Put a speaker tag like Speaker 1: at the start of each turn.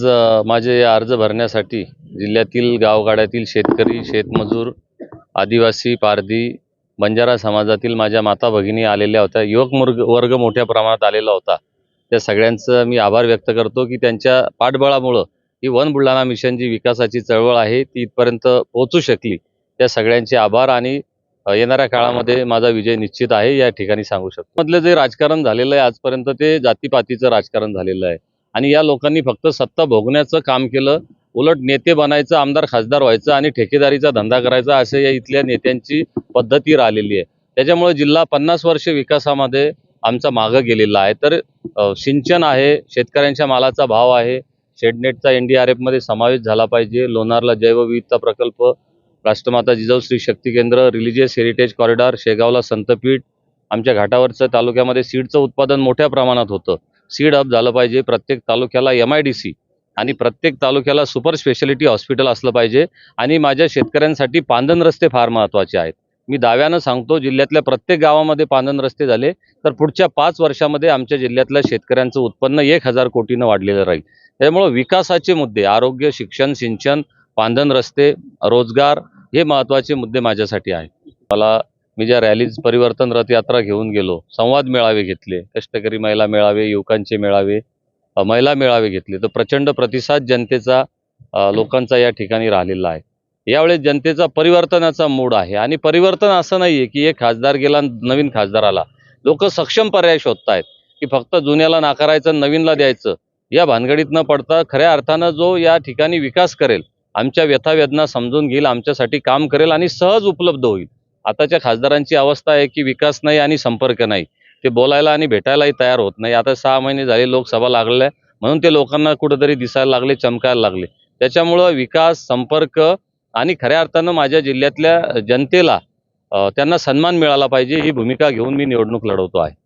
Speaker 1: आज माझे अर्ज भरण्यासाठी जिल्ह्यातील गावगाड्यातील शेतकरी शेतमजूर आदिवासी पारधी बंजारा समाजातील माझ्या माता भगिनी आलेल्या होत्या. युवक मुर्ग वर्ग मोठ्या प्रमाणात आलेला होता. त्या सगळ्यांचं मी आभार व्यक्त करतो की त्यांच्या पाठबळामुळं ही वन बुलढाणा मिशन जी विकासाची चळवळ आहे ती इथपर्यंत पोहोचू शकली. त्या सगळ्यांचे आभार आणि येणाऱ्या काळामध्ये माझा विजय निश्चित आहे या ठिकाणी सांगू शकतो. मधलं जे राजकारण झालेलं आहे आजपर्यंत ते जातीपातीचं राजकारण झालेलं आहे. आणि या लोकांनी फक्त सत्ता भोगण्याचं काम केलं उलट नेते बनायचं आमदार खासदार व्हायचं आणि ठेकेदारीचा धंदा करायचा असे या इथल्या नेत्यांची पद्धती राहिलेली आहे. त्याच्यामुळे जिल्हा पन्नास वर्ष विकासामध्ये आमचा मागं गेलेला आहे. तर सिंचन आहे शेतकऱ्यांच्या मालाचा भाव आहे. शेडनेटचा एन डी आर एफमध्ये समावेश झाला पाहिजे. लोणारला जैवविविधता प्रकल्प राष्ट्रमाता जिजाऊ श्री शक्ती केंद्र रिलिजियस हेरिटेज कॉरिडॉर शेगावला संतपीठ आमच्या घाटावरचं तालुक्यामध्ये सीडचं उत्पादन मोठ्या प्रमाणात होतं. सीड अप झालं पाहिजे. प्रत्येक तालुक्याला एम आय डी सी आणि प्रत्येक तालुक्याला सुपर स्पेशालिटी हॉस्पिटल असलं पाहिजे. आणि माझ्या शेतकऱ्यांसाठी पांदन रस्ते फार महत्त्वाचे आहेत. मी दाव्यानं सांगतो जिल्ह्यातल्या प्रत्येक गावामध्ये पांदन रस्ते झाले तर पुढच्या पाच वर्षामध्ये आमच्या जिल्ह्यातल्या शेतकऱ्यांचं उत्पन्न एक हजार कोटीनं वाढलेलं राहील. त्यामुळं विकासाचे मुद्दे आरोग्य शिक्षण सिंचन पांदन रस्ते रोजगार हे महत्त्वाचे मुद्दे माझ्यासाठी आहेत. मला मी ज्या रॅलीज परिवर्तन रथयात्रा घेऊन गेलो संवाद मेळावे घेतले कष्टकरी महिला मेळावे युवकांचे मेळावे महिला मेळावे घेतले तर प्रचंड प्रतिसाद जनतेचा लोकांचा या ठिकाणी राहिलेला आहे. यावेळेस जनतेचा परिवर्तनाचा मूड आहे आणि परिवर्तन असं नाही आहे की एक खासदार गेला नवीन खासदार आला. लोक सक्षम पर्याय शोधतायत की फक्त जुन्याला नाकारायचं नवीनला द्यायचं या भानगडीत न पडता खऱ्या अर्थानं जो या ठिकाणी विकास करेल आमच्या व्यथावेदना समजून घेईल आमच्यासाठी काम करेल आणि सहज उपलब्ध होईल. आताच्या खासदारांची अवस्था आहे की विकास नाही आणि संपर्क नाही. ते बोलायला आणि भेटायलाही तयार होत नाही. आता सहा महिने झाले लोकसभा लागल्या. म्हणून ते लोकांना कुठेतरी दिसायला लागले चमकायला लागले. त्याच्यामुळं विकास संपर्क आणि खऱ्या अर्थानं माझ्या जिल्ह्यातल्या जनतेला त्यांना सन्मान मिळाला पाहिजे. ही भूमिका घेऊन मी निवडणूक लढवतो आहे.